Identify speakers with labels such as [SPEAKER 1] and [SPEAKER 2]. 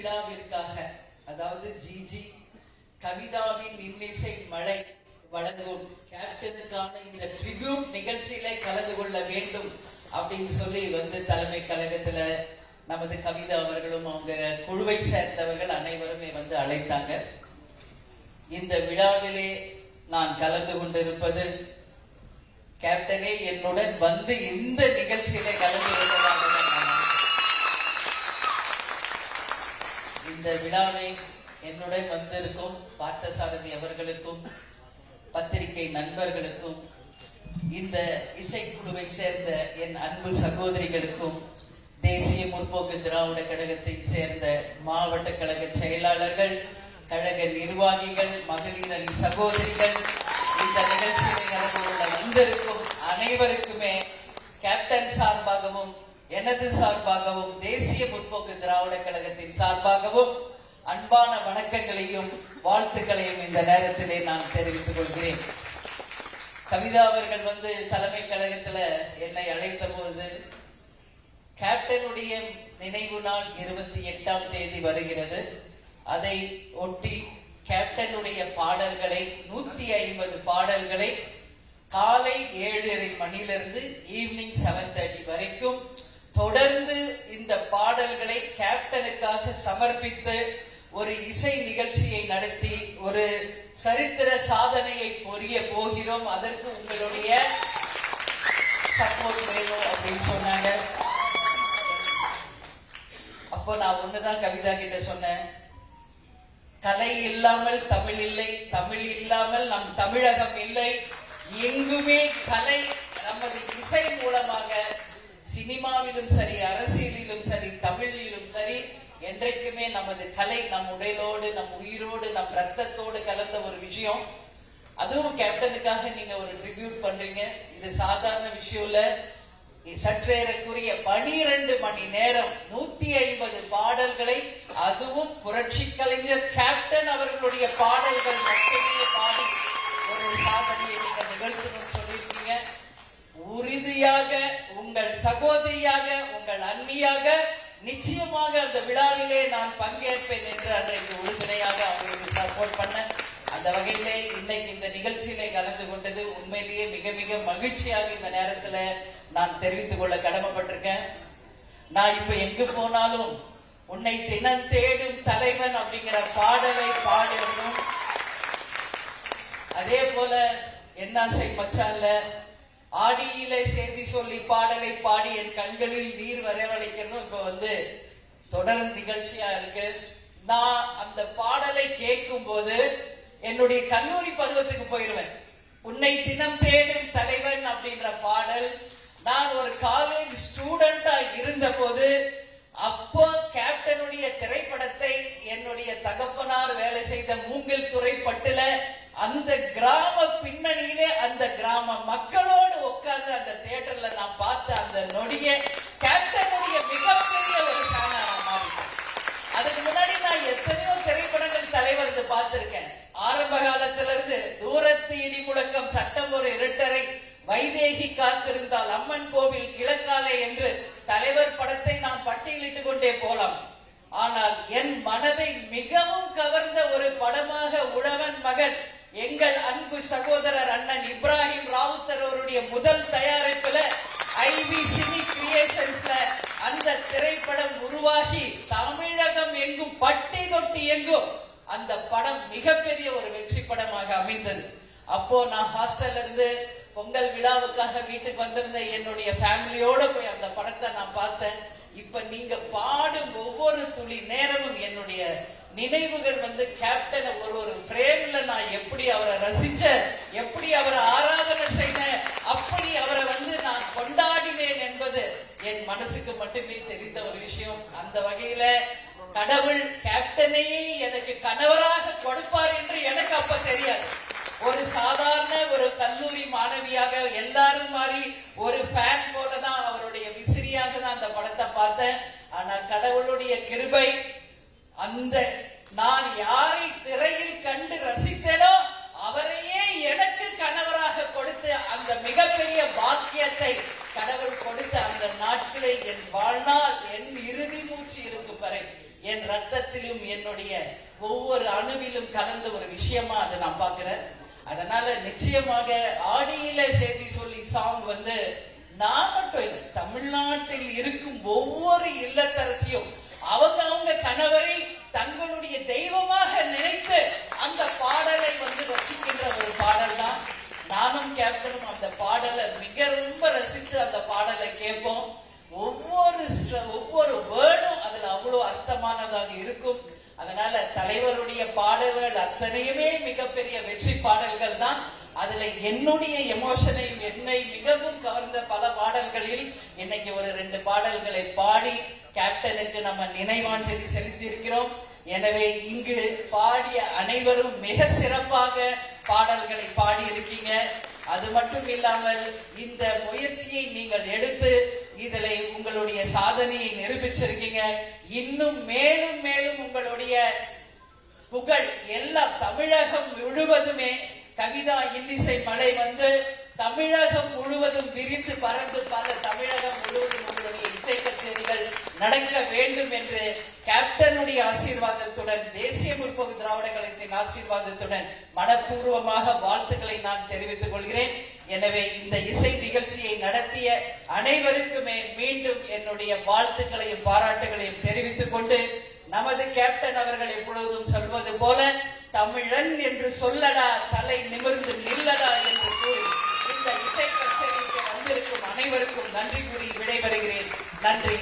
[SPEAKER 1] விழாவிற்காக அதாவது ஜிஜி கவிதாவின் இன்னிசை மழை வழங்கும். கேப்டனுக்கான இந்த ட்ரிபியூட் நிகழ்ச்சியில கலந்து கொள்ள வேண்டும் அப்படின்னு சொல்லி வந்து தலைமை கழகத்துல நமது கவிதா அவர்களும் அவங்க குழுவை சேர்ந்தவர்கள் அனைவருமே வந்து அழைத்தாங்க. இந்த விழாவிலே நான் கலந்து கொண்டிருப்பது கேப்டனே என்னுடன் வந்து இந்த நிகழ்ச்சியில கலந்து கொண்டதாக நான் இந்த விழாவை என்னுடன் வந்திருக்கும் பார்த்தசாரதி அவர்களுக்கும் பத்திரிகை நண்பர்களுக்கும் இந்த இசைக்குழுவை சேர்ந்த என் அன்பு சகோதரிகளுக்கும் தேசிய முற்போக்கு திராவிட கழகத்தை சேர்ந்த மாவட்ட கழக செயலாளர்கள் கழக நிர்வாகிகள் மகளிர் அணி சகோதரிகள் இந்த நிகழ்ச்சியில் கலந்து கொள்ள வந்திருக்கும் அனைவருக்குமே கேப்டன் சார்பாகவும் எனது சார்பாகவும் தேசிய முற்போக்கு திராவிட கழகத்தின் சார்பாகவும் அன்பான வணக்கங்களையும் வாழ்த்துக்களையும் இந்த நேரத்திலே நான் தெரிவித்துக் கொள்கிறேன். கவிதா அவர்கள் வந்து தலைமை கழகத்துல என்னை அழைத்த போது கேப்டனுடைய நினைவு நாள் இருபத்தி எட்டாம் தேதி வருகிறது. அதை ஒட்டி கேப்டனுடைய பாடல்களை நூத்தி ஐம்பது பாடல்களை காலை ஏழரை மணியிலிருந்து ஈவினிங் செவன் தேர்ட்டி வரைக்கும் பாடல்களை கேப்டனுக்காக சமர்ப்பித்து ஒரு இசை நிகழ்ச்சியை நடத்தி ஒரு சரித்திர சாதனையை பொரிய போகிறோம். அதற்கு உங்களுடைய சப்போர்ட் வேணும் அப்படின்னு சொன்னாங்க. அப்போ நான் ஒண்ணுதான் கவிதா கிட்ட சொன்னேன். கலை இல்லாமல் தமிழ் இல்லை தமிழ் இல்லாமல் நம் தமிழகம் இல்லை. எங்குமே கலை நமது இசை மூலமாக சினிமாவிலும் சரி அரசியலிலும் சரி தமிழிலும் சரி என்றைக்குமே நமது கலை நம் உடலோடு நம் உயிரோடு நம் ரத்தத்தோடு கலந்த ஒரு விஷயம். அதுவும் கேப்டனுக்காக நீங்க ஒரு ட்ரிபியூட் பண்றீங்க. இது சாதாரண விஷயம் இல்ல. சற்றேறக்குரிய பனிரெண்டு மணி நேரம் நூத்தி ஐம்பது பாடல்களை அதுவும் புரட்சி கலைஞர் கேப்டன் அவர்களுடைய பாடல்கள் மட்டுமே பாடி ஒரு சாதனையை நீங்க நிகழ்த்தணும்னு சொல்லியிருக்கீங்க. உறுதியாக உங்கள் சகோதரியாக உங்கள் அண்ணியாக நிச்சயமாக அந்த விழாவிலே நான் பங்கேற்பேன் என்று அன்றைக்கு உறுதுணையாக அவங்களுக்கு சப்போர்ட் பண்ண அந்த வகையிலே இன்னைக்கு இந்த நிகழ்ச்சியிலே கலந்து கொண்டது உண்மையிலேயே மிக மிக மகிழ்ச்சியாக இந்த நேரத்துல நான் தெரிவித்துக் கொள்ள கடமைப்பட்டிருக்கேன். நான் இப்ப எங்கு போனாலும் உன்னை தினம் தேடும் தலைவன் அப்படிங்கிற பாடலை பாடணும் அதே போல என்னாசை மச்சான்ல ஆடியில செய்தி சொல்லி பாடலை பாடி என் கண்களில் நீர் வரவழைக்கிறதும் இப்ப வந்து தொடர் நிகழ்ச்சியா இருக்கு. நான் அந்த பாடலை கேட்கும் போது என்னுடைய கல்லூரி பருவத்துக்கு போயிருவேன். உன்னை தினம் தேடும் தலைவன் அப்படின்ற பாடல். நான் ஒரு காலேஜ் ஸ்டூடெண்டா இருந்த போது அப்போ கேப்டனுடைய திரைப்படத்தை என்னுடைய தகப்பனார் வேலை செய்த மூங்கில் துறை பட்டுல அந்த கிராம பின்னணியிலே அந்த கிராம மக்களோடு உட்கார்ந்து அந்த தியேட்டர்ல நான் பார்த்த அந்த நொடிய கேப்டனுடைய மிகப்பெரிய ஒரு ஃபேனா நான் மாறிட்டேன். அதுக்கு முன்னாடி நான் எத்தனையோ திரைப்படங்கள் தலைவரது பார்த்திருக்கேன். ஆரம்ப காலத்துல இருந்து தூரத்து இடி முழக்கம் சட்டம் ஒரு இரட்டரை வைதேகி காத்திருந்தால் அம்மன் கோவில் கிழக்காலே என்று தலைவர் படத்தை நாம் பட்டியலிட்டுக் கொண்டே போலாம். ஆனால் என் மனதை மிகவும் கவர்ந்த ஒரு படமாக உழவன் மகன் எங்கள் அன்பு சகோதரர் அண்ணன் இப்ராஹிம் முதல் தயாரிப்புல ஐவி சினி கிரியேஷன்ஸ்ல அந்த திரைப்படம் உருவாகி தமிழகம் எங்கும் பட்டி தொட்டி எங்கும் அந்த படம் மிகப்பெரிய ஒரு வெற்றி படமாக அமைந்தது. அப்போ நான் ஹாஸ்டல்ல இருந்து பொங்கல் விழாவுக்காக வீட்டுக்கு வந்திருந்த என்னுடைய ஃபேமிலியோட போய் அந்த படத்தை நான் பார்த்தேன். இப்ப நீங்க பாடும் ஒவ்வொரு துளி நேரமும் என்னுடைய நினைவுகள் வந்து கேப்டன் ஒரு ஒரு ஃப்ரேம்ல நான் எப்படி அவரை ரசிச்ச எப்படி அவரை ஆராதனை செய்த அப்படி அவரை வந்து நான் கொண்டாடினேன் என்பது என் மனசுக்கு மட்டுமே தெரிந்த ஒரு விஷயம். அந்த வகையில கடவுள் கேப்டனையே எனக்கு கணவராக கொடுப்பார் என்று எனக்கு அப்ப தெரியாது. ஒரு சாதாரண ஒரு கல்லூரி மாணவியாக எல்லாரும் மாதிரி ஒரு ஃபேன் போலதான் அவருடைய விசிறியாக தான் அந்த படத்தை பார்த்தேன். ஆனா கடவுளுடைய கிருபை அந்த நான் யாரை திரையில் கண்டு ரசித்தேனோ அவரையே எனக்கு கணவராக கொடுத்து அந்த மிகப்பெரிய பாக்கியத்தை கடவுள் கொடுத்த அந்த நாட்களை என் வாழ்நாள் என் இறுதி மூச்சு இருக்கும் வரை என் ரத்தத்திலும் என்னுடைய ஒவ்வொரு அணுவிலும் கலந்த ஒரு விஷயமா அதை நான் பார்க்கிறேன். அதனால நிச்சயமாக ஆடியில செய்தி சொல்லி சாங் வந்து நான் மட்டும் இல்லை தமிழ்நாட்டில் இருக்கும் ஒவ்வொரு இல்லத்தரசியும் அவங்க அவங்க கணவரை தங்களுடைய தெய்வமாக நினைத்து அந்த பாடலை வந்து ரசிக்கின்ற ஒரு பாடல் தான் நானும் கேப்டனும் அந்த பாடலை மிக ரொம்ப ரசித்து அந்த பாடலை கேட்போம் ஒவ்வொரு ச- ஒவ்வொரு வேர்டும் அதுல அவ்வளவு இருக்கும். அதனால தலைவருடைய பாடல்கள் அத்தனையுமே மிகப்பெரிய வெற்றி பாடல்கள் தான். அதுல என்னுடைய எமோஷனையும் என்னை மிகவும் கவர்ந்த பல பாடல்களில் இன்னைக்கு ஒரு ரெண்டு பாடல்களை பாடி கேப்டனுக்கு நம்ம நினைவாஞ்சலி செலுத்தி இருக்கிறோம் எனவே இங்கு பாடிய அனைவரும் மிக சிறப்பாக பாடல்களை பாடி இருக்கீங்க அது மட்டும் இல்லாமல் இந்த முயற்சியை நீங்கள் எடுத்து இதில் உங்களுடைய சாதனையை நிரூபிச்சிருக்கீங்க. இன்னும் மேலும் மேலும் உங்களுடைய புகழ் எல்லாம் தமிழகம் முழுவதுமே கவிதா இன்னிசை மலை வந்து தமிழகம் முழுவதும் விரிந்து பறந்து பல தமிழகம் முழுவதும் உங்களுடைய இசை கச்சேரிகள் நடக்க வேண்டும் என்று கேப்டனுடைய ஆசீர்வாதத்துடன் தேசிய முற்போக்கு திராவிட கழகத்தின் ஆசீர்வாதத்துடன் மனப்பூர்வமாக வாழ்த்துக்களை நான் தெரிவித்துக் கொள்கிறேன். எனவே இந்த இசை நிகழ்ச்சியை நடத்திய அனைவருக்குமே மீண்டும் என்னுடைய வாழ்த்துக்களையும் பாராட்டுகளையும் தெரிவித்துக் கொண்டு நமது கேப்டன் அவர்கள் எப்பொழுதும் சொல்வது போல தமிழன் என்று சொல்லடா தலை நிமிர்ந்து நில்லடா என்று கூறி இந்த இசை கச்சேரிக்கு வந்திருக்கும் அனைவருக்கும் நன்றி கூறி விடைபெறுகிறேன். நன்றி.